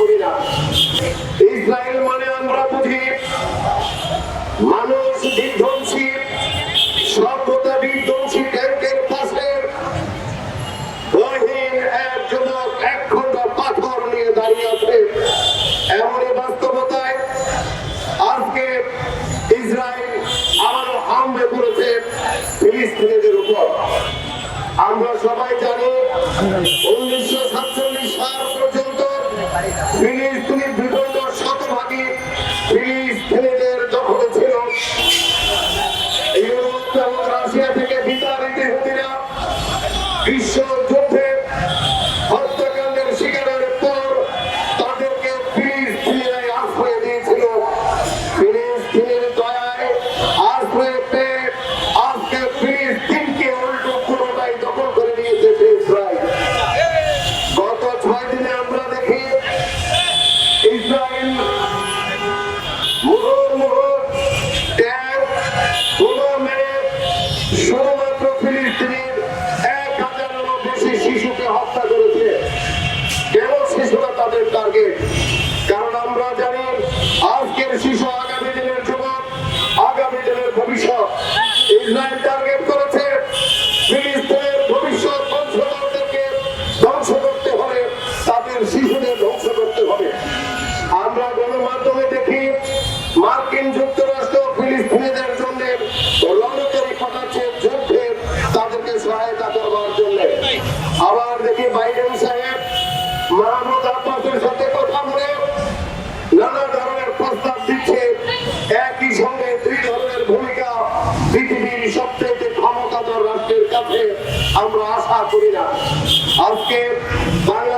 করি না ইসরায়েল মানে আমরা বুঝি মানুষ বিধ্বংসী, সভ্যতা বিধ্বংসী ট্যাঙ্কের পাশে বহিন এক যুবক এক পাথর নিয়ে দাঁড়িয়ে আছে। এমনই বাস্তবতায় আজকে ইসরায়েল আবারও হামলে করেছে ফিলিস্তিনিদের উপর। আমরা সবাই জানি উনিশশো সাতচল্লিশ সাল পর্যন্ত ফিলিস্তিনি বিপন্ন শতভাগী ফিলিস্তিনিদের দখলে ছিল। ইউরোপ এবং রাশিয়া থেকে বিতাড়িত হুতিরা বিশ্ব করবার জন্য। আবার দেখি বাইডেন সাহেব, মাহমুদ আব্বাসের সাথে কথা বলে নানা ধরনের প্রস্তাব দিচ্ছে। একই সঙ্গে দুই ধরনের ভূমিকা পৃথিবীর সবচেয়ে ক্ষমতাধর রাষ্ট্রের কাছে আমরা আশা করি না। আজকে বাংলাদেশ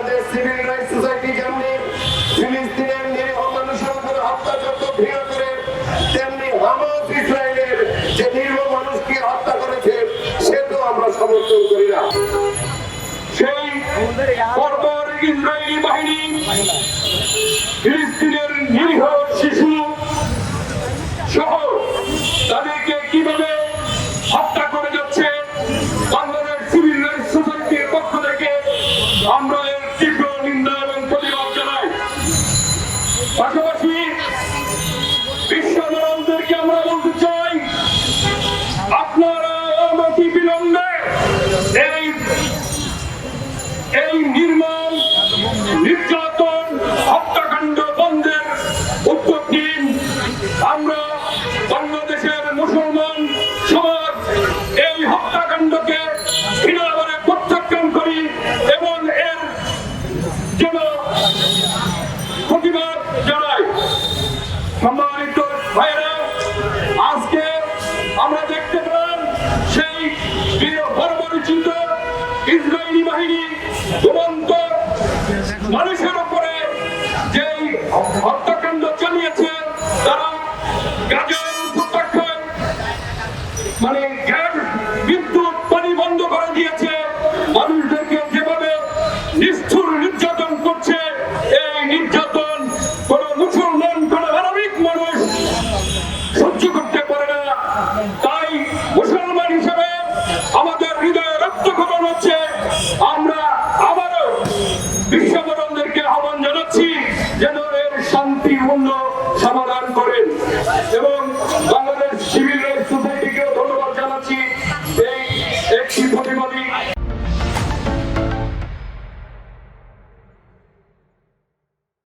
সেই বর্বর ইসরায়েলি বাহিনী, ফিলিস্তিনের নিরীহ শিশু সহ তাদেরকে কীভাবে হত্যা করে যাচ্ছে, বাংলাদেশ সিভিল রাইটস সোসাইটির পক্ষ থেকে আমরা এর তীব্র নিন্দা এবং প্রতিবাদ জানাই। পাশাপাশি সম্মানিত আজকে আমরা দেখতে পেলাম সেই বর্বরিচিত ইসরায়েলি বাহিনী দুরন্ত মানুষের উপরে যেই হত্যাকাণ্ড চালিয়েছে, তারা গাজার উপত্যকায় মানে Montana.